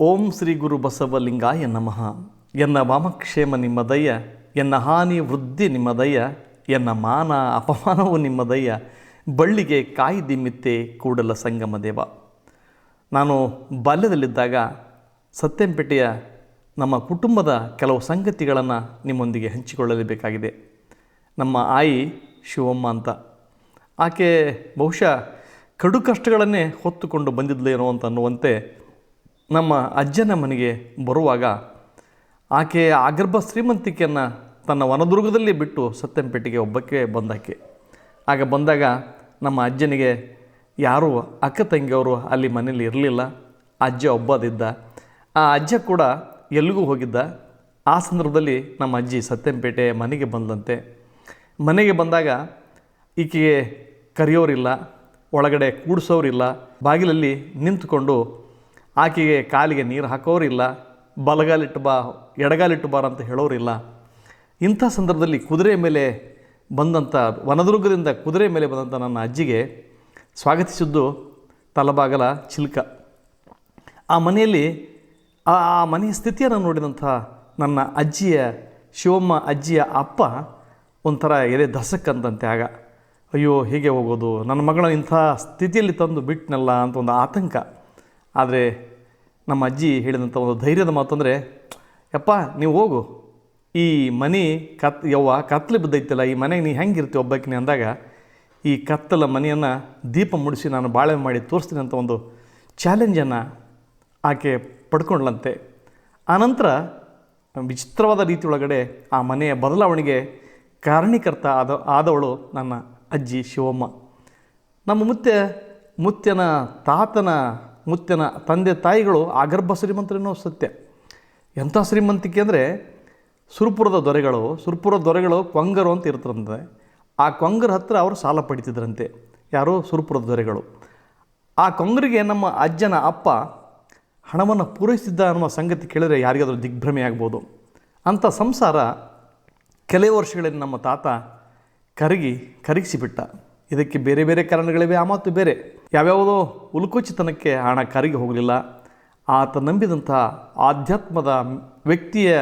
ಓಂ ಶ್ರೀ ಗುರು ಬಸವಲಿಂಗಾಯ ನಮಃ. ಎನ್ನ ವಾಮಕ್ಷೇಮ ನಿಮ್ಮದಯ್ಯ, ಎನ್ನ ಹಾನಿ ವೃದ್ಧಿ ನಿಮ್ಮದಯ್ಯ, ಎನ್ನ ಮಾನ ಅಪಮಾನವು ನಿಮ್ಮದಯ್ಯ, ಬಳ್ಳಿಗೆ ಕಾಯಿ ದಿಮ್ಮಿತ್ತೆ ಕೂಡಲ ಸಂಗಮ ದೇವ. ನಾನು ಬಾಲ್ಯದಲ್ಲಿದ್ದಾಗ ಸತ್ಯಂಪೇಟೆಯ ನಮ್ಮ ಕುಟುಂಬದ ಕೆಲವು ಸಂಗತಿಗಳನ್ನು ನಿಮ್ಮೊಂದಿಗೆ ಹಂಚಿಕೊಳ್ಳಲೇಬೇಕಾಗಿದೆ. ನಮ್ಮ ಆಯಿ ಶಿವಮ್ಮ ಅಂತ. ಆಕೆ ಬಹುಶಃ ಕಡು ಕಷ್ಟಗಳನ್ನೇ ಹೊತ್ತುಕೊಂಡು ಬಂದಿದ್ಲೇನೋ ಅಂತ ಅನ್ನುವಂತೆ ನಮ್ಮ ಅಜ್ಜನ ಮನೆಗೆ ಬರುವಾಗ ಆಕೆ ಆಗರ್ಭ ಶ್ರೀಮಂತಿಕೆಯನ್ನು ತನ್ನ ವನದುರ್ಗದಲ್ಲಿ ಬಿಟ್ಟು ಸತ್ಯಂಪೇಟೆಗೆ ಒಬ್ಬಕ್ಕೆ ಬಂದಾಕೆ. ಆಗ ಬಂದಾಗ ನಮ್ಮ ಅಜ್ಜನಿಗೆ, ಯಾರೂ ಅಕ್ಕ ತಂಗಿಯವರು ಅಲ್ಲಿ ಮನೇಲಿ ಇರಲಿಲ್ಲ? ಅಜ್ಜ ಒಬ್ಬದಿದ್ದ. ಆ ಅಜ್ಜ ಕೂಡ ಎಲ್ಲಿಗೂ ಹೋಗಿದ್ದ? ಆ ಸಂದರ್ಭದಲ್ಲಿ ನಮ್ಮ ಅಜ್ಜಿ ಸತ್ಯಂಪೇಟೆ ಮನೆಗೆ ಬಂದಂತೆ. ಮನೆಗೆ ಬಂದಾಗ ಈಕೆಗೆ ಕರೆಯೋರಿಲ್ಲ, ಒಳಗಡೆ ಕೂಡಿಸೋರಿಲ್ಲ, ಬಾಗಿಲಲ್ಲಿ ನಿಂತುಕೊಂಡು ಆಕೆಗೆ ಕಾಲಿಗೆ ನೀರು ಹಾಕೋರಿಲ್ಲ, ಬಲಗಾಲಿಟ್ಟು ಬಾ, ಎಡಗಾಲಿಟ್ಟು ಬಾರ ಅಂತ ಹೇಳೋರಿಲ್ಲ. ಇಂಥ ಸಂದರ್ಭದಲ್ಲಿ ಕುದುರೆ ಮೇಲೆ ಬಂದಂಥ ವನದುರ್ಗದಿಂದ ಕುದುರೆ ಮೇಲೆ ಬಂದಂಥ ನನ್ನ ಅಜ್ಜಿಗೆ ಸ್ವಾಗತಿಸಿದ್ದು ತಲಬಾಗಲ ಚಿಲ್ಕ. ಆ ಮನೆಯಲ್ಲಿ, ಆ ಮನೆಯ ಸ್ಥಿತಿಯನ್ನು ನೋಡಿದಂಥ ನನ್ನ ಅಜ್ಜಿಯ, ಶಿವಮ್ಮ ಅಜ್ಜಿಯ ಅಪ್ಪ ಒಂಥರ ಎದೆ ದಸಕ್ಕಂತಂತೆ ಆಗ. ಅಯ್ಯೋ, ಹೇಗೆ ಹೋಗೋದು, ನನ್ನ ಮಗಳ ಇಂಥ ಸ್ಥಿತಿಯಲ್ಲಿ ತಂದು ಬಿಟ್ಟನಲ್ಲ ಅಂತ ಒಂದು ಆತಂಕ. ಆದರೆ ನಮ್ಮ ಅಜ್ಜಿ ಹೇಳಿದಂಥ ಒಂದು ಧೈರ್ಯದ ಮಾತು ಅಂದರೆ ಯಪ್ಪ, ನೀವು ಹೋಗು. ಈ ಮನೆ ಕತ್, ಯವ್ವ ಕತ್ಲು ಬಿದ್ದೈತಲ್ಲ, ಈ ಮನೆಗೆ ನೀ ಹೆಂಗಿರ್ತೀವಿ ಒಬ್ಬಾಕಿನಿ ಅಂದಾಗ, ಈ ಕತ್ತಲ ಮನೆಯನ್ನು ದೀಪ ಮುಡಿಸಿ ನಾನು ಬಾಳೆ ಮಾಡಿ ತೋರಿಸ್ತೀನಿ ಅಂತ ಒಂದು ಚಾಲೆಂಜನ್ನು ಆಕೆ ಪಡ್ಕೊಂಡ್ಲಂತೆ ಆನಂತರ ವಿಚಿತ್ರವಾದ ರೀತಿಯೊಳಗಡೆ ಆ ಮನೆಯ ಬದಲಾವಣೆಗೆ ಕಾರಣೀಕರ್ತ ಆದ, ಆದವಳು ನನ್ನ ಅಜ್ಜಿ ಶಿವಮ್ಮ. ನಮ್ಮ ಮುತ್ತೆ ಮುತ್ಯನ ತಾತನ ಮುತ್ಯನ ತಂದೆ ತಾಯಿಗಳು ಆಗರ್ಭ ಶ್ರೀಮಂತರೇನೋ ಸತ್ಯ. ಎಂಥ ಶ್ರೀಮಂತಿಕೆ ಅಂದರೆ ಸುರ್ಪುರದ ದೊರೆಗಳು ಸುರ್ಪುರದ ದೊರೆಗಳು ಕೊಂಗರು ಅಂತ ಇರ್ತರಂತೆ ಆ ಕೊಂಗರ ಹತ್ರ ಅವರು ಸಾಲ ಪಡಿತಿದ್ರಂತೆ. ಯಾರೋ? ಸುರ್ಪುರದ ದೊರೆಗಳು. ಆ ಕೊಂಗರಿಗೆ ನಮ್ಮ ಅಜ್ಜನ ಅಪ್ಪ ಹಣವನ್ನು ಪೂರೈಸಿದ್ದ ಅನ್ನುವ ಸಂಗತಿ ಕೇಳಿದರೆ ಯಾರಿಗಾದರೂ ದಿಗ್ಭ್ರಮೆ ಆಗ್ಬೋದು. ಅಂಥ ಸಂಸಾರ ಕೆಲವು ವರ್ಷಗಳಲ್ಲಿ ನಮ್ಮ ತಾತ ಕರಗಿ, ಕರಗಿಸಿಬಿಟ್ಟ. ಇದಕ್ಕೆ ಬೇರೆ ಬೇರೆ ಕಾರಣಗಳಿವೆ, ಆ ಮಾತು ಬೇರೆ. ಯಾವ್ಯಾವುದೋ ಉಲ್ಕುಚಿತನಕ್ಕೆ ಹಣ ಕರಗಿ ಹೋಗಲಿಲ್ಲ. ಆತ ನಂಬಿದಂಥ ಆಧ್ಯಾತ್ಮದ ವ್ಯಕ್ತಿಯ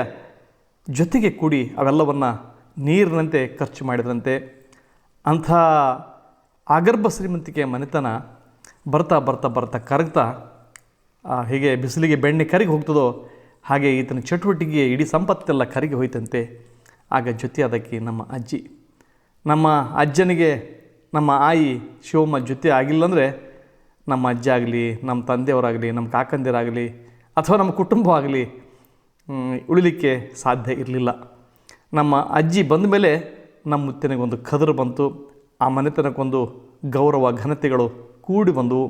ಜೊತೆಗೆ ಕೂಡಿ ಅವೆಲ್ಲವನ್ನು ನೀರಿನಂತೆ ಖರ್ಚು ಮಾಡಿದಂತೆ ಅಂಥ ಅಗರ್ಭ ಶ್ರೀಮಂತಿಕೆಯ ಮನೆತನ ಬರ್ತಾ ಬರ್ತಾ ಬರ್ತಾ ಕರಗ್ತಾ ಹೀಗೆ ಬಿಸಿಲಿಗೆ ಬೆಣ್ಣೆ ಕರಗಿ ಹೋಗ್ತದೋ ಹಾಗೆ ಈತನ ಚಟುವಟಿಕೆ ಇಡೀ ಸಂಪತ್ತೆಲ್ಲ ಕರಗಿ ಹೋಯ್ತಂತೆ. ಆಗ ಜೊತೆಯಾದಕ್ಕೆ ನಮ್ಮ ಅಜ್ಜಿ. ನಮ್ಮ ಅಜ್ಜನಿಗೆ ನಮ್ಮ ಆಯಿ ಶಿವಮ್ಮ ಜೊತೆ ಆಗಿಲ್ಲ ಅಂದರೆ ನಮ್ಮ ಅಜ್ಜ ಆಗಲಿ, ನಮ್ಮ ತಂದೆಯವರಾಗಲಿ, ನಮ್ಮ ಕಾಕಂದಿರಾಗಲಿ ಅಥವಾ ನಮ್ಮ ಕುಟುಂಬ ಆಗಲಿ ಉಳಿಲಿಕ್ಕೆ ಸಾಧ್ಯ ಇರಲಿಲ್ಲ. ನಮ್ಮ ಅಜ್ಜಿ ಬಂದ ಮೇಲೆ ನಮ್ಮ ಮುತ್ತಿನಗೊಂದು ಕದರು ಬಂತು, ಆ ಮನೆತನಕ್ಕೊಂದು ಗೌರವ, ಘನತೆಗಳು ಕೂಡಿ ಬಂದವು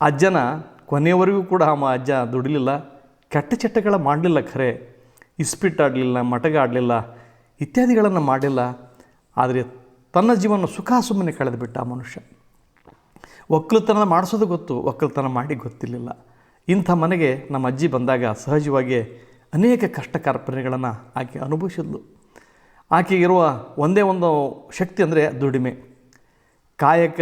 ಅಜ್ಜನ ಕೊನೆಯವರೆಗೂ ಕೂಡ ಆ ಅಜ್ಜ ದುಡಿಲಿಲ್ಲ, ಕೆಟ್ಟ ಚಟ್ಟಗಳ ಮಾಡಲಿಲ್ಲ ಖರೆ, ಇಸ್ಪಿಟ್ಟಾಡಲಿಲ್ಲ ಮಟಗ ಆಡಲಿಲ್ಲ ಇತ್ಯಾದಿಗಳನ್ನು ಮಾಡಲಿಲ್ಲ. ಆದರೆ ತನ್ನ ಜೀವನ ಸುಖ ಸುಮ್ಮನೆ ಕಳೆದುಬಿಟ್ಟ ಆ ಮನುಷ್ಯ. ಒಕ್ಕಲುತನ ಮಾಡಿಸೋದು ಗೊತ್ತು, ಒಕ್ಕಲುತನ ಮಾಡಿ ಗೊತ್ತಿರಲಿಲ್ಲ. ಇಂಥ ಮನೆಗೆ ನಮ್ಮ ಅಜ್ಜಿ ಬಂದಾಗ ಸಹಜವಾಗಿ ಅನೇಕ ಕಷ್ಟ ಕಾರ್ಪಣ್ಯಗಳನ್ನು ಆಕೆ ಅನುಭವಿಸಿದ್ಲು. ಆಕೆಗಿರುವ ಒಂದೇ ಒಂದು ಶಕ್ತಿ ಅಂದರೆ ದುಡಿಮೆ. ಕಾಯಕ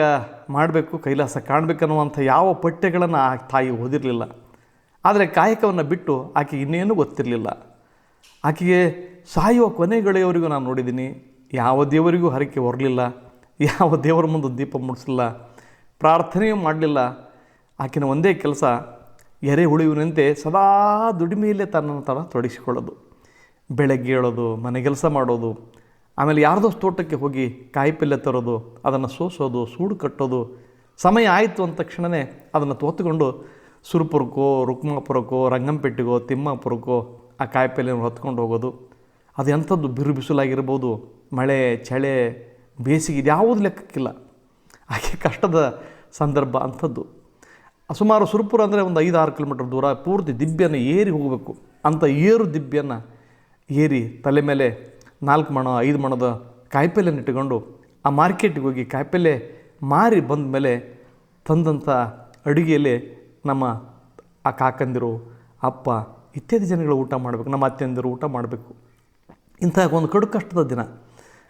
ಮಾಡಬೇಕು, ಕೈಲಾಸ ಕಾಣಬೇಕನ್ನುವಂಥ ಯಾವ ಪಠ್ಯಗಳನ್ನು ಆ ತಾಯಿ ಓದಿರಲಿಲ್ಲ. ಆದರೆ ಕಾಯಕವನ್ನು ಬಿಟ್ಟು ಆಕೆಗೆ ಇನ್ನೇನು ಗೊತ್ತಿರಲಿಲ್ಲ. ಆಕೆಗೆ ಸಾಯುವ ಕೊನೆಗಳೆಯವರೆಗೂ ನಾನು ನೋಡಿದ್ದೀನಿ. ಯಾವ ದೇವರಿಗೂ ಹರಕೆ ಹೊರಲಿಲ್ಲ, ಯಾವ ದೇವರ ಮುಂದೆ ದೀಪ ಮುಡಿಸಲಿಲ್ಲ ಪ್ರಾರ್ಥನೆಯೂ ಮಾಡಲಿಲ್ಲ. ಆಕಿನ ಒಂದೇ ಕೆಲಸ, ಎರೆ ಉಳಿವಿನಂತೆ ಸದಾ ದುಡಿಮೆಯಲ್ಲೇ ತನ್ನನ್ನು ತರ ತೊಡಗಿಸಿಕೊಳ್ಳೋದು. ಬೆಳಗ್ಗೆ ಏಳೋದು, ಮನೆ ಕೆಲಸ ಮಾಡೋದು, ಆಮೇಲೆ ಯಾರದೋ ತೋಟಕ್ಕೆ ಹೋಗಿ ಕಾಯಿಪಲ್ಯ ತರೋದು, ಅದನ್ನು ಸೋಸೋದು, ಸೂಡು ಕಟ್ಟೋದು, ಸಮಯ ಆಯಿತು ಅಂದ ತಕ್ಷಣವೇ ಅದನ್ನು ತೋತ್ಕೊಂಡು ಸುರಪುರಕ್ಕೋ ರುಕ್ಮಾಪುರಕ್ಕೋ ರಂಗಂಪೇಟೆಗೋ, ತಿಮ್ಮಾಪುರಕ್ಕೋ ಆ ಕಾಯಿಪಲ್ಯನ ಹೊತ್ಕೊಂಡು ಹೋಗೋದು. ಅದು ಎಂಥದ್ದು ಬಿರು ಬಿಸಿಲಾಗಿರ್ಬೋದು ಮಳೆ, ಚಳಿ, ಬೇಸಿಗೆ ಇದ್ಯಾವುದು ಲೆಕ್ಕಕ್ಕಿಲ್ಲ. ಹಾಗೆ ಕಷ್ಟದ ಸಂದರ್ಭ ಅಂಥದ್ದು. ಸುಮಾರು ಸುರಪುರ ಅಂದರೆ ಒಂದು ಐದು ಆರು ಕಿಲೋಮೀಟರ್ ದೂರ, ಪೂರ್ತಿ ದಿಬ್ಬೆಯನ್ನು ಏರಿ ಹೋಗಬೇಕು ಅಂಥ ಏರು ದಿಬ್ಬೆಯನ್ನು ಏರಿ ತಲೆ ಮೇಲೆ ನಾಲ್ಕು ಮಣ, ಐದು ಮಣದ ಕಾಯಿಪಲ್ಯನ ಇಟ್ಟುಕೊಂಡು ಆ ಮಾರ್ಕೆಟಿಗೆ ಹೋಗಿ ಕಾಯಿಪಲ್ಯ ಮಾರಿ ಬಂದ ಮೇಲೆ ತಂದಂಥ ಅಡುಗೆಯಲ್ಲಿ ನಮ್ಮ ಆ ಕಾಕಂದಿರು, ಅಪ್ಪ ಇತ್ಯಾದಿ ಜನಗಳು ಊಟ ಮಾಡಬೇಕು, ನಮ್ಮ ಅತ್ತೆಂದಿರು ಊಟ ಮಾಡಬೇಕು. ಇಂಥ ಒಂದು ಕಡು ಕಷ್ಟದ ದಿನ.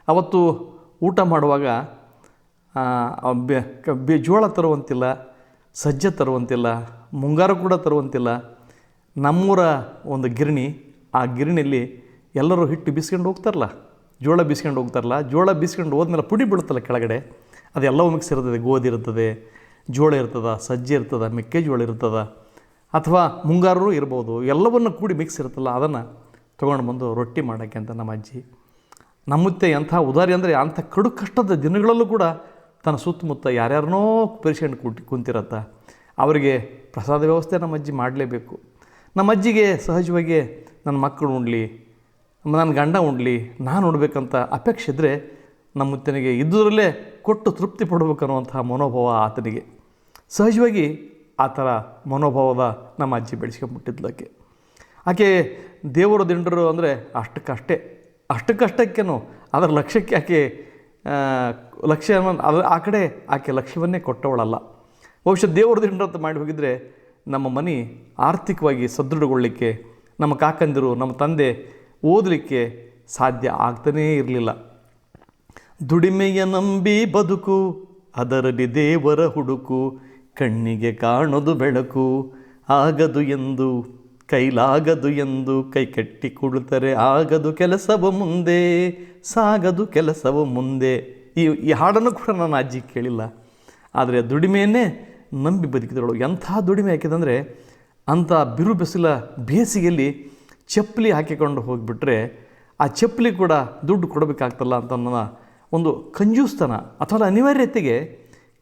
ಅವತ್ತು ಊಟ ಮಾಡುವಾಗ ಬೆ- ಜೋಳ ತರುವಂತಿಲ್ಲ, ಸಜ್ಜೆ ತರುವಂತಿಲ್ಲ, ಮುಂಗಾರು ಕೂಡ ತರುವಂತಿಲ್ಲ. ನಮ್ಮೂರ ಒಂದು ಗಿರಣಿ, ಆ ಗಿರಣಿಯಲ್ಲಿ ಎಲ್ಲರೂ ಹಿಟ್ಟು ಬಿಸ್ಕೊಂಡು ಹೋಗ್ತಾರಲ್ಲ, ಜೋಳ ಬಿಸ್ಕೊಂಡು ಹೋಗ್ತಾರಲ್ಲ, ಜೋಳ ಬಿಸ್ಕೊಂಡು ಹೋದ್ಮೇಲೆ ಪುಡಿ ಬೀಳುತ್ತಲ್ಲ ಕೆಳಗಡೆ, ಅದೆಲ್ಲವೂ ಮಿಕ್ಸ್ ಇರ್ತದೆ. ಗೋಧಿ ಇರ್ತದೆ, ಜೋಳ ಇರ್ತದೆ, ಸಜ್ಜೆ ಇರ್ತದೆ, ಮೆಕ್ಕೆಜೋಳ ಇರ್ತದೆ, ಅಥವಾ ಮುಂಗಾರರು ಇರ್ಬೋದು, ಎಲ್ಲವನ್ನು ಕೂಡಿ ಮಿಕ್ಸ್ ಇರುತ್ತಲ್ಲ, ಅದನ್ನು ತೊಗೊಂಡು ಬಂದು ರೊಟ್ಟಿ ಮಾಡೋಕ್ಕೆ ಅಂತ ನಮ್ಮ ಅಜ್ಜಿ. ನಮ್ಮತ್ತೆ ಎಂಥ ಉದಾರಿ ಅಂದರೆ ಅಂಥ ಕಡು ಕಷ್ಟದ ದಿನಗಳಲ್ಲೂ ಕೂಡ ತನ್ನ ಸುತ್ತಮುತ್ತ ಯಾರ್ಯಾರನೋ ಪೇಷಂಟ್ ಕೂಟಿ ಕುಂತಿರತ್ತ. ಅವರಿಗೆ ಪ್ರಸಾದ ವ್ಯವಸ್ಥೆ ನಮ್ಮ ಅಜ್ಜಿ ಮಾಡಲೇಬೇಕು. ನಮ್ಮ ಅಜ್ಜಿಗೆ ಸಹಜವಾಗಿ ನನ್ನ ಮಕ್ಕಳು ಉಣ್ಲಿ, ನನ್ನ ಗಂಡ ಉಣ್ಲಿ, ನಾನು ಉಣ್ಬೇಕಂತ ಅಪೇಕ್ಷೆ ಇದ್ದರೆ ನಮ್ಮ ಇದ್ದರಲ್ಲೇ ಕೊಟ್ಟು ತೃಪ್ತಿ ಪಡಬೇಕನ್ನುವಂತಹ ಮನೋಭಾವ ಆತನಿಗೆ. ಸಹಜವಾಗಿ ಆ ಥರ ಮನೋಭಾವದ ನಮ್ಮ ಅಜ್ಜಿ ಬೆಳೆಸ್ಕೊಂಬಿಟ್ಟಿದ್ಲಕ್ಕೆ ಆಕೆ ದೇವರ ದಿಂಡರು ಅಂದರೆ ಅಷ್ಟಕ್ಕಷ್ಟೇ ಅಷ್ಟಕ್ಕಷ್ಟಕ್ಕೇನು ಅದರ ಲಕ್ಷ್ಯಕ್ಕೆ ಆಕೆ ಲಕ್ಷ್ಯ ಅದ್ರ ಆ ಕಡೆ ಆಕೆ ಲಕ್ಷ್ಯವನ್ನೇ ಕೊಟ್ಟವಳಲ್ಲ. ಬಹುಶಃ ದೇವರ ದಿಂಡ್ರು ಅಂತ ಮಾಡಿ ಹೋಗಿದರೆ ನಮ್ಮ ಮನೆ ಆರ್ಥಿಕವಾಗಿ ಸದೃಢಗೊಳ್ಳಲಿಕ್ಕೆ ನಮ್ಮ ಕಾಕಂದಿರು, ನಮ್ಮ ತಂದೆ ಓದಲಿಕ್ಕೆ ಸಾಧ್ಯ ಆಗ್ತಾನೇ ಇರಲಿಲ್ಲ. ದುಡಿಮೆಯ ನಂಬಿ ಬದುಕು, ಅದರಲ್ಲಿ ದೇವರ ಹುಡುಕು, ಕಣ್ಣಿಗೆ ಕಾಣೋದು ಬೆಳಕು, ಆಗದು ಎಂದು ಕೈಲಾಗದು ಎಂದು ಕೈ ಕಟ್ಟಿ ಆಗದು ಕೆಲಸವು ಮುಂದೆ, ಸಾಗದು ಕೆಲಸವು ಮುಂದೆ. ಈ ಈ ಹಾಡನ್ನು ಕೂಡ ನನ್ನ ಅಜ್ಜಿ ಕೇಳಿಲ್ಲ. ಆದರೆ ದುಡಿಮೆಯನ್ನೇ ನಂಬಿ ಬದುಕಿದಳು ಎಂಥ ದುಡಿಮೆ ಹಾಕಿದಂದರೆ ಅಂಥ ಬಿರು ಬಿಸಿಲ ಬೇಸಿಗೆಯಲ್ಲಿ ಚಪ್ಪಲಿ ಹಾಕಿಕೊಂಡು ಹೋಗಿಬಿಟ್ರೆ ಆ ಚಪ್ಪಲಿ ಕೂಡ ದುಡ್ಡು ಕೊಡಬೇಕಾಗ್ತಲ್ಲ ಅಂತ ನನ್ನ ಒಂದು ಕಂಜೂಸ್ತನ ಅಥವಾ ಅನಿವಾರ್ಯತೆಗೆ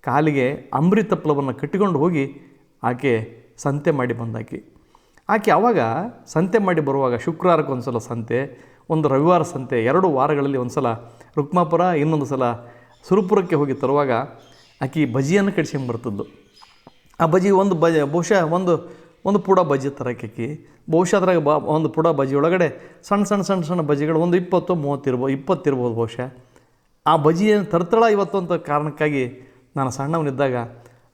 ಕಾಲಿಗೆ ಅಮೃತಪ್ಲವನ್ನು ಕಟ್ಟಿಕೊಂಡು ಹೋಗಿ ಆಕೆ ಸಂತೆ ಮಾಡಿ ಬಂದಾಕಿ. ಆಕೆ ಆವಾಗ ಸಂತೆ ಮಾಡಿ ಬರುವಾಗ ಶುಕ್ರವಾರಕ್ಕೆ ಒಂದು ಸಲ ಸಂತೆ, ಒಂದು ರವಿವಾರ ಸಂತೆ, ಎರಡು ವಾರಗಳಲ್ಲಿ ಒಂದು ಸಲ ರುಕ್ಮಾಪುರ, ಇನ್ನೊಂದು ಸಲ ಸುರಪುರಕ್ಕೆ ಹೋಗಿ ತರುವಾಗ ಆಕೆ ಬಜಿಯನ್ನು ಬರ್ತಿದ್ಲು. ಆ ಬಜಿ ಒಂದು ಬಜ, ಬಹುಶಃ ಒಂದು ಒಂದು ಪುಡ ಬಜ್ಜಿ ತರಕ್ಕೆ ಬಹುಶಃ ಅದ್ರಾಗ ಬ, ಒಂದು ಪುಡ ಬಜ್ಜಿ ಒಳಗಡೆ ಸಣ್ಣ ಸಣ್ಣ ಸಣ್ಣ ಸಣ್ಣ ಬಜ್ಜಿಗಳು ಒಂದು ಇಪ್ಪತ್ತು, ಮೂವತ್ತು ಇರ್ಬೋದು ಇಪ್ಪತ್ತು ಇರ್ಬೋದು ಬಹುಶಃ. ಆ ಬಜ್ಜಿಯನ್ನು ತರ್ತಳ ಇವತ್ತು ಅಂತ ಕಾರಣಕ್ಕಾಗಿ ನಾನು ಸಣ್ಣವನಿದ್ದಾಗ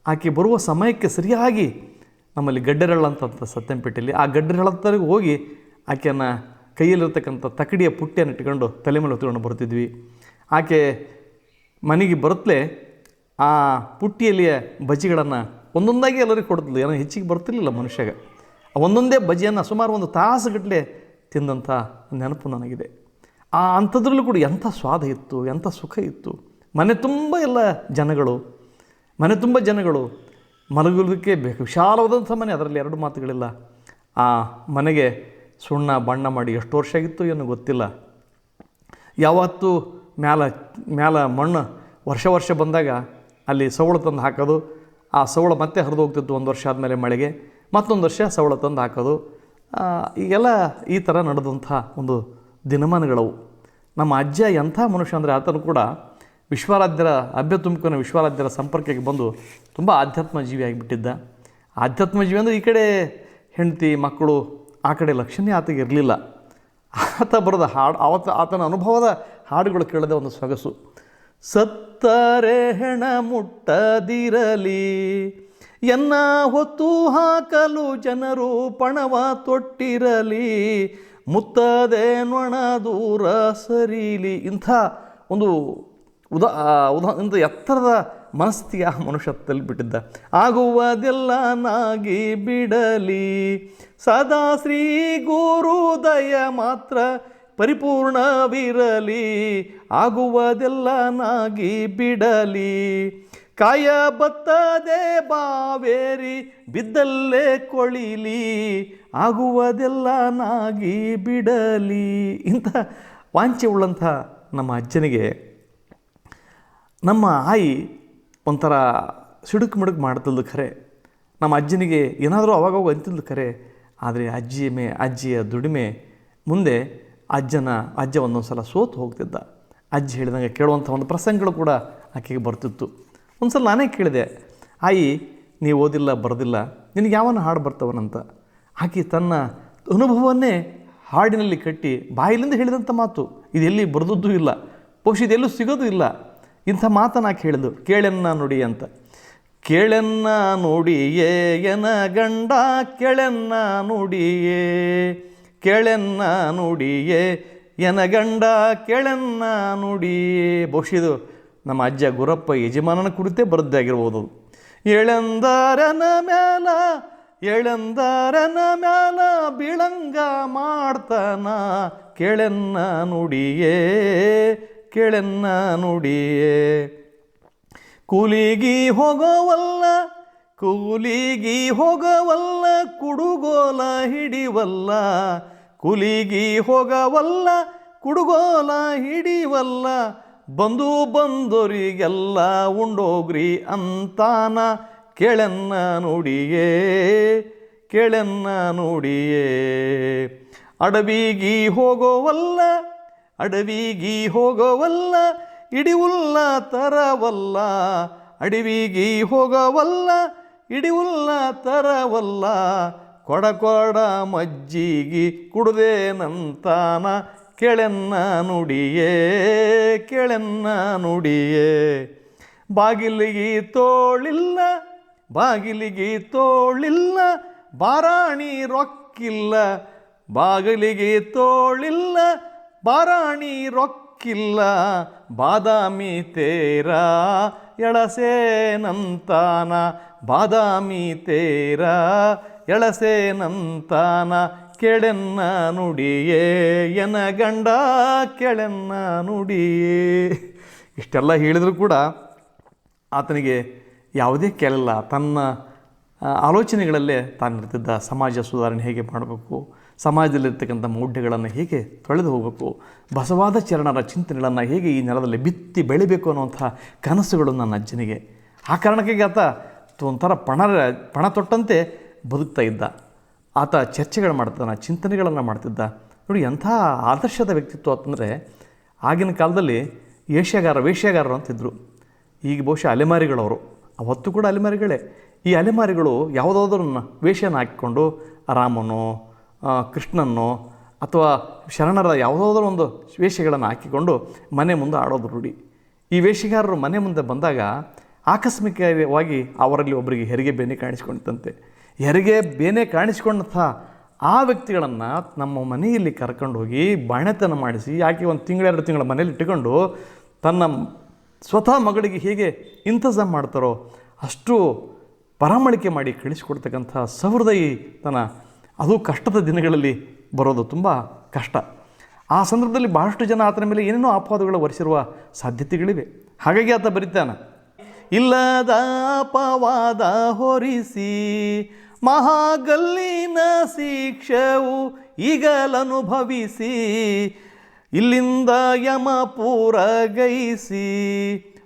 ಆಕೆ ಬರುವ ಸಮಯಕ್ಕೆ ಸರಿಯಾಗಿ ನಮ್ಮಲ್ಲಿ ಗಡ್ಡೆರಳ್ಳ ಅಂತ ಸತ್ಯಂಪೇಟೆಯಲ್ಲಿ. ಆ ಗಡ್ಡೆರಳತ್ತರಿಗೆ ಹೋಗಿ ಆಕೆಯನ್ನು ಕೈಯಲ್ಲಿರ್ತಕ್ಕಂಥ ತಕಡಿಯ ಪುಟ್ಟಿಯನ್ನು ಇಟ್ಕೊಂಡು ತಲೆ ಮೇಲೆ ಹೊತ್ಕೊಂಡು ಬರ್ತಿದ್ವಿ ಆಕೆ ಮನೆಗೆ ಬರುತ್ತಲೇ ಆ ಪುಟ್ಟಿಯಲ್ಲಿಯ ಬಜ್ಜಿಗಳನ್ನು ಒಂದೊಂದಾಗಿ ಎಲ್ಲರಿಗೂ ಕೊಡ್ತಿದ್ಲು ಏನೋ ಹೆಚ್ಚಿಗೆ ಬರ್ತಿರ್ಲಿಲ್ಲ ಮನುಷ್ಯಗೆ. ಒಂದೊಂದೇ ಬಜ್ಜಿಯನ್ನು ಸುಮಾರು ಒಂದು ತಾಸುಗಟ್ಟಲೆ ತಿಂದಂಥ ನೆನಪು ನನಗಿದೆ. ಆ ಅಂಥದ್ರಲ್ಲೂ ಕೂಡ ಎಂಥ ಸ್ವಾದ ಇತ್ತು, ಎಂಥ ಸುಖ ಇತ್ತು. ಮನೆ ತುಂಬ ಎಲ್ಲ ಜನಗಳು, ಮನೆ ತುಂಬ ಜನಗಳು ಮಲಗೋದಕ್ಕೆ ಬೇಕು. ವಿಶಾಲವಾದಂಥ ಮನೆ, ಅದರಲ್ಲಿ ಎರಡು ಮಾತುಗಳಿಲ್ಲ. ಆ ಮನೆಗೆ ಸುಣ್ಣ, ಬಣ್ಣ ಮಾಡಿ ಎಷ್ಟು ವರ್ಷ ಆಗಿತ್ತು ಏನು ಗೊತ್ತಿಲ್ಲ. ಯಾವತ್ತು ಮ್ಯಾಲ ಮ್ಯಾಲ ಮಣ್ಣು ವರ್ಷ ವರ್ಷ ಬಂದಾಗ ಅಲ್ಲಿ ಸವಳು ತಂದು ಹಾಕೋದು, ಆ ಸವಳು ಮತ್ತೆ ಹರಿದು ಹೋಗ್ತಿತ್ತು ಒಂದು ವರ್ಷ ಆದಮೇಲೆ ಮಳೆಗೆ, ಮತ್ತೊಂದು ವರ್ಷ ಸವಳು ತಂದು ಹಾಕೋದು. ಈಗೆಲ್ಲ ಈ ಥರ ನಡೆದಂಥ ಒಂದು ದಿನಮಾನಗಳವು. ನಮ್ಮ ಅಜ್ಜ ಎಂಥ ಮನುಷ್ಯ ಅಂದರೆ ಆತನು ಕೂಡ ವಿಶ್ವಾರಾಧ್ಯರ ಅಭ್ಯ ತುಮಕನ ವಿಶ್ವಾರಾಧ್ಯರ ಸಂಪರ್ಕಕ್ಕೆ ಬಂದು ತುಂಬ ಆಧ್ಯಾತ್ಮ ಜೀವಿ ಆಗಿಬಿಟ್ಟಿದ್ದ. ಆಧ್ಯಾತ್ಮ ಜೀವಿ ಅಂದರೆ ಈ ಕಡೆ ಹೆಂಡತಿ, ಮಕ್ಕಳು, ಆ ಕಡೆ ಲಕ್ಷಣೇ ಆತಗೆ ಇರಲಿಲ್ಲ. ಆತ ಬರೆದ ಹಾಡು ಆವತ್ತ ಆತನ ಅನುಭವದ ಹಾಡುಗಳು ಕೇಳದೆ ಒಂದು ಸೊಗಸು. ಸತ್ತರೆ ಹೆಣ ಮುಟ್ಟದಿರಲಿ, ಎನ್ನ ಹೊತ್ತು ಹಾಕಲು ಜನರು ಪಣವ ತೊಟ್ಟಿರಲಿ ಮುತ್ತದೆ ನೊಣ ದೂರ ಸರಿಲಿ, ಇಂಥ ಒಂದು ಉದಾ ಉದ ಇಂಥ ಎತ್ತರದ ಮನಸ್ಥಿತಿಗೆ ಆ ಮನುಷ್ಯತ್ವದಲ್ಲಿ ಬಿಟ್ಟಿದ್ದ. ಆಗುವುದೆಲ್ಲ ನಾಗಿ ಬಿಡಲಿ. ಸದಾ ಶ್ರೀ ಗುರುದಯ ಮಾತ್ರ ಪರಿಪೂರ್ಣವಿರಲಿ. ಆಗುವುದೆಲ್ಲ ನಾಗಿ ಬಿಡಲಿ. ಕಾಯ ಬತ್ತದೆ ಬಾವೇರಿ, ಬಿದ್ದಲ್ಲೇ ಕೊಳಿಲಿ. ಆಗುವುದೆಲ್ಲ ನಾಗಿ ಬಿಡಲಿ. ಇಂಥ ವಾಂಚೆ ಉಳ್ಳಂಥ ನಮ್ಮ ಅಜ್ಜನಿಗೆ ನಮ್ಮ ಆಯಿ ಒಂಥರ ಸಿಡುಕು ಮಿಡುಕು ಮಾಡ್ತಿಲ್ದು ಖರೆ. ನಮ್ಮ ಅಜ್ಜನಿಗೆ ಏನಾದರೂ ಅವಾಗವಾಗ ಅಂತಿಲ್ದು ಖರೆ. ಆದರೆ ಅಜ್ಜಿಯ ಮೇ, ಅಜ್ಜಿಯ ದುಡಿಮೆ ಮುಂದೆ ಅಜ್ಜನ, ಅಜ್ಜ ಒಂದೊಂದು ಸಲ ಸೋತು ಹೋಗ್ತಿದ್ದ. ಅಜ್ಜಿ ಹೇಳಿದಂಗೆ ಕೇಳುವಂಥ ಒಂದು ಪ್ರಸಂಗಗಳು ಕೂಡ ಆಕೆಗೆ ಬರ್ತಿತ್ತು. ಒಂದು ಸಲ ನಾನೇ ಕೇಳಿದೆ, ಆಯಿ ನೀವು ಓದಿಲ್ಲ, ಬರೆದಿಲ್ಲ, ನಿನಗೆ ಯಾವನ ಹಾಡು ಬರ್ತವನಂತ? ಆಕೆ ತನ್ನ ಅನುಭವವನ್ನೇ ಹಾಡಿನಲ್ಲಿ ಕಟ್ಟಿ ಬಾಯಿಲಿಂದ ಹೇಳಿದಂಥ ಮಾತು ಇದೆಲ್ಲಿ ಬರೆದದ್ದು ಇಲ್ಲ, ಬಹುಶಃ ಇದೆಲ್ಲೂ ಸಿಗೋದು ಇಲ್ಲ ಇಂಥ ಮಾತನ್ನು ಆಕೆ ಕೇಳೆನ್ನ ನುಡಿ ಅಂತ. ಕೇಳೆನ್ನ ನುಡಿಯೇ ಎನ ಗಂಡ, ಕೆಳೆನ್ನ ನುಡಿಯೇ ಕೆಳೆನ್ನ ನುಡಿಯೇ ಎನ ಗಂಡ, ಕೆಳೆನ್ನ ನುಡಿಯೇ. ಬಹುಶಃ ಇದು ನಮ್ಮ ಅಜ್ಜ ಗುರಪ್ಪ ಯಜಮಾನನ ಕುರಿತೇ ಬರದ್ದಾಗಿರ್ಬೋದು ಎಳೆಂದರನ ಮೇಲ ಎಳೆಂದರನ ಮ್ಯಾಲ ಬಿಳಂಗ ಮಾಡ್ತಾನ, ಕೇಳೆನ್ನ ನುಡಿಯೇ ಕೇಳೆನ್ನ ನುಡಿಯೇ. ಕೂಲಿಗಿ ಹೋಗವಲ್ಲ ಕೂಲಿಗಿ ಹೋಗವಲ್ಲ, ಕುಡುಗೋಲ ಹಿಡಿವಲ್ಲ. ಕೂಲಿಗಿ ಹೋಗವಲ್ಲ, ಕುಡುಗೋಲ ಹಿಡಿವಲ್ಲ. ಬಂದು ಬಂದೋರಿಗೆಲ್ಲ ಉಂಡೋಗ್ರಿ ಅಂತಾನ ಕೇಳೆನ್ನ ನುಡಿಯೇ ಕೇಳೆನ್ನ ನುಡಿಯೇ. ಅಡವಿಗಿ ಹೋಗೋವಲ್ಲ ಅಡವಿಗಿ ಹೋಗವಲ್ಲ ಇಡಿವುಲ್ಲ ತರವಲ್ಲ ಅಡವಿಗಿ ಹೋಗವಲ್ಲ ಇಡಿವುಲ್ಲ ತರವಲ್ಲ ಕೊಡ ಮಜ್ಜಿಗಿ ಕುಡ್ದೇನಂತಾನ, ಕೆಳೆನ್ನ ನುಡಿಯೇ ಕೆಳೆನ್ನ ನುಡಿಯೇ. ಬಾಗಿಲಿಗೆ ತೋಳಿಲ್ಲ ಬಾಗಿಲಿಗೆ ತೋಳಿಲ್ಲ, ಬಾರಾಣಿ ರೊಕ್ಕಿಲ್ಲ, ಬಾಗಿಲಿಗೆ ತೋಳಿಲ್ಲ ಬಾರಾಣಿ ರೊಕ್ಕಿಲ್ಲ, ಬಾದಾಮಿ ತೇರ ಎಳಸೇನಂತಾನ ಬಾದಾಮಿ ತೇರ ಎಳಸೇನಂತಾನ ಕೆಳೆನ್ನ ನುಡಿಯೇ, ಎನ ಗಂಡ ಕೆಳೆನ್ನ ನುಡಿಯೇ. ಇಷ್ಟೆಲ್ಲ ಹೇಳಿದರೂ ಕೂಡ ಆತನಿಗೆ ಯಾವುದೇ ಕೆಲಲ್ಲ ತನ್ನ ಆಲೋಚನೆಗಳಲ್ಲೇ ತಾನಿರ್ತಿದ್ದ ಸಮಾಜ ಸುಧಾರಣೆ ಹೇಗೆ ಮಾಡಬೇಕು ಸಮಾಜದಲ್ಲಿರ್ತಕ್ಕಂಥ ಮೌಢ್ಯಗಳನ್ನು ಹೇಗೆ ತೊಳೆದು ಹೋಗಬೇಕು? ಬಸವಾದ ಚರಣರ ಚಿಂತನೆಗಳನ್ನು ಹೇಗೆ ಈ ನೆಲದಲ್ಲಿ ಬಿತ್ತಿ ಬೆಳಿಬೇಕು ಅನ್ನುವಂಥ ಕನಸುಗಳು ನನ್ನ ಅಜ್ಜನಿಗೆ. ಆ ಕಾರಣಕ್ಕಾಗಿ ಆತ ಒಂಥರ ಪಣ ಪಣ ತೊಟ್ಟಂತೆ ಬದುಕ್ತಾ ಇದ್ದ. ಆತ ಚರ್ಚೆಗಳು ಮಾಡ್ತಾನೆ, ಚಿಂತನೆಗಳನ್ನು ಮಾಡ್ತಿದ್ದ. ನೋಡಿ, ಎಂಥ ಆದರ್ಶದ ವ್ಯಕ್ತಿತ್ವ ಅಂತಂದರೆ ಆಗಿನ ಕಾಲದಲ್ಲಿ ಏಷ್ಯಾಗಾರ ವೇಷ್ಯಾಗಾರರು ಅಂತಿದ್ದರು ಈಗ ಬಹುಶಃ ಅಲೆಮಾರಿಗಳವರು. ಅವತ್ತು ಕೂಡ ಅಲೆಮಾರಿಗಳೇ. ಈ ಅಲೆಮಾರಿಗಳು ಯಾವುದಾದ್ರೂ ವೇಷನ ಹಾಕಿಕೊಂಡು ರಾಮನೋ ಕೃಷ್ಣನೋ ಅಥವಾ ಶರಣರ ಯಾವುದಾದ್ರೂ ಒಂದು ವೇಷಗಳನ್ನು ಹಾಕಿಕೊಂಡು ಮನೆ ಮುಂದೆ ಆಡೋದು ರೂಢಿ. ಈ ವೇಷಗಾರರು ಮನೆ ಮುಂದೆ ಬಂದಾಗ ಆಕಸ್ಮಿಕವಾಗಿ ಅವರಲ್ಲಿ ಒಬ್ಬರಿಗೆ ಹೆರಿಗೆ ಬೇನೆ ಕಾಣಿಸ್ಕೊಂಡಿತ್ತಂತೆ ಹೆರಿಗೆ ಬೇನೆ ಕಾಣಿಸ್ಕೊಂಡಂಥ ಆ ವ್ಯಕ್ತಿಗಳನ್ನು ನಮ್ಮ ಮನೆಯಲ್ಲಿ ಕರ್ಕೊಂಡು ಹೋಗಿ ಬಾಣೆತನ ಮಾಡಿಸಿ ಆಕೆ ಒಂದು ತಿಂಗಳೆರಡು ತಿಂಗಳ ಮನೇಲಿ ಇಟ್ಟುಕೊಂಡು ತನ್ನ ಸ್ವತಃ ಮಗಳಿಗೆ ಹೇಗೆ ಇಂತಜಾಮ್ ಮಾಡ್ತಾರೋ ಅಷ್ಟು ಪರಾಮಳಿಕೆ ಮಾಡಿ ಕಳಿಸಿಕೊಡ್ತಕ್ಕಂಥ ಸಹೃದಯಿತನ ಅದು ಕಷ್ಟದ ದಿನಗಳಲ್ಲಿ ಬರೋದು ತುಂಬ ಕಷ್ಟ. ಆ ಸಂದರ್ಭದಲ್ಲಿ ಬಹಳಷ್ಟು ಜನ ಆತನ ಮೇಲೆ ಏನೇನೋ ಅಪವಾದಗಳು ಒರೆಸಿರುವ ಸಾಧ್ಯತೆಗಳಿವೆ. ಹಾಗಾಗಿ ಆತ ಬರೀತಾನೆ, ಇಲ್ಲದ ಅಪವಾದ ಹೊರಿಸಿ, ಮಹಾಗಲ್ಲಿನ ಶಿಕ್ಷವು ಈಗಲನುಭವಿಸಿ, ಇಲ್ಲಿಂದ ಯಮಪುರ ಗೈಸಿ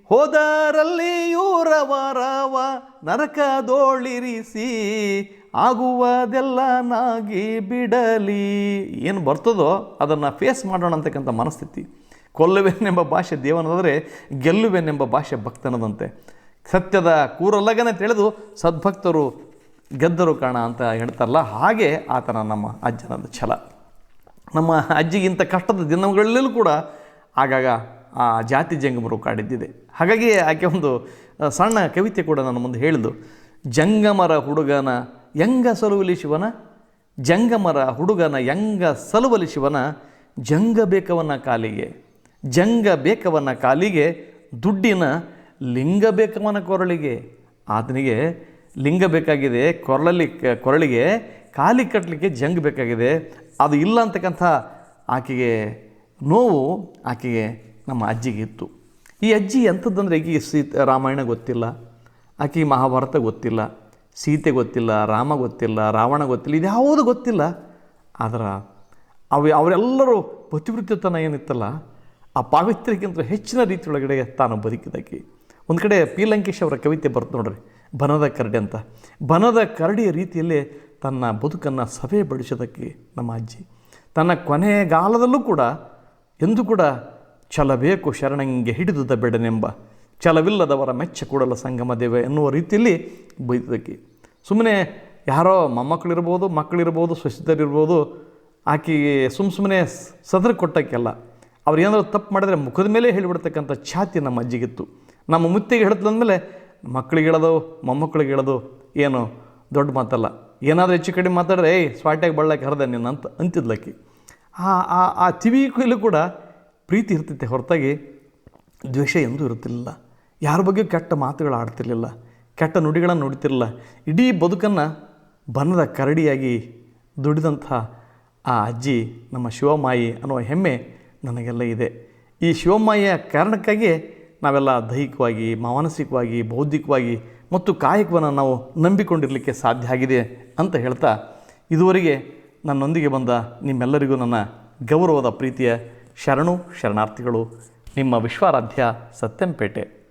ಹೋದರಲ್ಲಿ ಯೂರವರವ ನರಕದೋಳಿರಿಸಿ ಆಗುವುದೆಲ್ಲ ನಾಗಿ ಬಿಡಲಿ. ಏನು ಬರ್ತದೋ ಅದನ್ನು ಫೇಸ್ ಮಾಡೋಣ ಅಂತಕ್ಕಂಥ ಮನಸ್ಥಿತಿ. ಕೊಲ್ಲುವೆನೆಂಬ ಭಾಷೆ ದೇವನದಾದರೆ ಗೆಲ್ಲುವೆನೆಂಬ ಭಾಷೆ ಭಕ್ತನದಂತೆ. ಸತ್ಯದ ಕೂರಲ್ಲಗನೆ ತಿಳಿದು ಸದ್ಭಕ್ತರು ಗೆದ್ದರು ಕಾಣ ಅಂತ ಹೇಳ್ತಾರಲ್ಲ, ಹಾಗೆ ಆತನ ನಮ್ಮ ಅಜ್ಜನದ ಛಲ. ನಮ್ಮ ಅಜ್ಜಿಗಿಂತ ಕಷ್ಟದ ದಿನಗಳಲ್ಲೂ ಕೂಡ ಆಗಾಗ ಆ ಜಾತಿ ಜಂಗಮರು ಕಾಡಿದ್ದಿದೆ. ಹಾಗಾಗಿ ಆಕೆ ಒಂದು ಸಣ್ಣ ಕವಿತೆ ಕೂಡ ನನ್ನ ಮುಂದೆ ಹೇಳಿದ್ದು. ಜಂಗಮರ ಹುಡುಗನ ಯಂಗ ಸಲುವಲಿ ಶಿವನ, ಜಂಗಮರ ಹುಡುಗನ ಯಂಗ ಸಲುವಲಿ ಶಿವನ, ಜಂಗ ಬೇಕವನ ಕಾಲಿಗೆ, ಜಂಗ ಬೇಕವನ ಕಾಲಿಗೆ, ದುಡ್ಡಿನ ಲಿಂಗ ಬೇಕವನ ಕೊರಳಿಗೆ. ಆತನಿಗೆ ಲಿಂಗ ಬೇಕಾಗಿದೆ, ಕೊರಳಲ್ಲಿ ಕೊರಳಿಗೆ, ಕಾಲಿ ಕಟ್ಟಲಿಕ್ಕೆ ಜಂಗ್ ಬೇಕಾಗಿದೆ. ಅದು ಇಲ್ಲ ಅಂತಕ್ಕಂಥ ಆಕೆಗೆ ನೋವು ಆಕೆಗೆ ನಮ್ಮ ಅಜ್ಜಿಗೆ ಇತ್ತು. ಈ ಅಜ್ಜಿ ಎಂಥದ್ದಂದರೆ ಈಗ ಸೀತ ರಾಮಾಯಣ ಗೊತ್ತಿಲ್ಲ, ಆಕೆ ಮಹಾಭಾರತ ಗೊತ್ತಿಲ್ಲ. ಸೀತೆ ಗೊತ್ತಿಲ್ಲ, ರಾಮ ಗೊತ್ತಿಲ್ಲ, ರಾವಣ ಗೊತ್ತಿಲ್ಲ ಇದ್ಯಾವುದು ಗೊತ್ತಿಲ್ಲ. ಆದ್ರೆ ಅವ ಅವರೆಲ್ಲರೂ ಪತಿವೃತ್ತಿತನ ಏನಿತ್ತಲ್ಲ, ಆ ಪಾವಿತ್ರ್ಯಕ್ಕಿಂತ ಹೆಚ್ಚಿನ ರೀತಿಯೊಳಗಡೆ ತಾನು ಬದುಕಿದಾಕಿ ಒಂದು ಕಡೆ ಪಿ ಅವರ ಕವಿತೆ ಬರ್ತು ನೋಡ್ರಿ, ಬನದ ಕರಡಿ ಅಂತ. ಬನದ ಕರಡಿಯ ರೀತಿಯಲ್ಲಿ ತನ್ನ ಬದುಕನ್ನು ಸಭೆ ಬಡಿಸೋದಕ್ಕೆ ನಮ್ಮ ಅಜ್ಜಿ. ತನ್ನ ಕೊನೆಗಾಲದಲ್ಲೂ ಕೂಡ, ಎಂದು ಕೂಡ ಛಲಬೇಕು ಶರಣಂಗೆ ಹಿಡಿದುದ ಬೆಡನೆಂಬ ಛಲವಿಲ್ಲದವರ ಮೆಚ್ಚ ಕೂಡಲ ಸಂಗಮ ದೇವೆ ಎನ್ನುವ ರೀತಿಯಲ್ಲಿ ಬೈದಕ್ಕೆ ಸುಮ್ಮನೆ ಯಾರೋ ಮೊಮ್ಮಕ್ಕಳಿರ್ಬೋದು, ಮಕ್ಕಳಿರ್ಬೋದು ಸ್ವಚ್ಛತರಿರ್ಬೋದು ಆಕೆಗೆ ಸುಮ್ಮ ಸುಮ್ಮನೆ ಸದ್ರ ಕೊಟ್ಟಕ್ಕೆಲ್ಲ. ಅವ್ರು ಏನಾದರೂ ತಪ್ಪು ಮಾಡಿದ್ರೆ ಮುಖದ ಮೇಲೆ ಹೇಳಿಬಿಡ್ತಕ್ಕಂಥ ಛಾತಿ ನಮ್ಮ ಅಜ್ಜಿಗಿತ್ತು. ನಮ್ಮ ಮುತ್ತಿಗೆ ಹೇಳ್ತಂದಮೇಲೆ ಮಕ್ಕಳಿಗೆ ಹೇಳೋದು, ಮೊಮ್ಮಕ್ಕಳಿಗೆ ಹೇಳೋದು ಏನು ದೊಡ್ಡ ಮಾತಲ್ಲ. ಏನಾದರೂ ಹೆಚ್ಚು ಕಡಿಮೆ ಮಾತಾಡಿದ್ರೆ, ಏಯ್, ಸ್ವಾಟ್ಯಾಗಿ ಬಳ್ಳಕ್ಕೆ ಹರಿದೆ ನೀನು ಅಂತ ಅಂತಿದ್ಲಕ್ಕಿ ಆ ಆ ಆ ಕೊಯ್ಲು ಕೂಡ ಪ್ರೀತಿ ಇರ್ತೈತೆ ಹೊರತಾಗಿ ದ್ವೇಷ ಎಂದೂ ಇರುತ್ತಿರಲಿಲ್ಲ ಯಾರ ಬಗ್ಗೆ ಕೆಟ್ಟ ಮಾತುಗಳು ಆಡ್ತಿರ್ಲಿಲ್ಲ, ಕೆಟ್ಟ ನುಡಿಗಳನ್ನು ನುಡಿತಿರಲಿಲ್ಲ, ಇಡೀ ಬದುಕನ್ನು ಬನ್ನದ ಕರಡಿಯಾಗಿ ದುಡಿದಂಥ ಆ ಅಜ್ಜಿ ನಮ್ಮ ಶಿವಮಾಯಿ ಅನ್ನುವ ಹೆಮ್ಮೆ ನನಗೆಲ್ಲ ಇದೆ. ಈ ಶಿವಮಾಯಿಯ ಕಾರಣಕ್ಕಾಗಿಯೇ ನಾವೆಲ್ಲ ದೈಹಿಕವಾಗಿ, ಮಾನಸಿಕವಾಗಿ, ಬೌದ್ಧಿಕವಾಗಿ ಮತ್ತು ಕಾಯಕವನ್ನು ನಾವು ನಂಬಿಕೊಂಡಿರಲಿಕ್ಕೆ ಸಾಧ್ಯ ಆಗಿದೆ ಅಂತ ಹೇಳ್ತಾ ಇದುವರೆಗೆ ನನ್ನೊಂದಿಗೆ ಬಂದ ನಿಮ್ಮೆಲ್ಲರಿಗೂ ನನ್ನ ಗೌರವದ ಪ್ರೀತಿಯ ಶರಣು, ಶರಣಾರ್ಥಿಗಳು, ನಿಮ್ಮ ವಿಶ್ವಾರಾಧ್ಯ ಸತ್ಯಂಪೇಟೆ.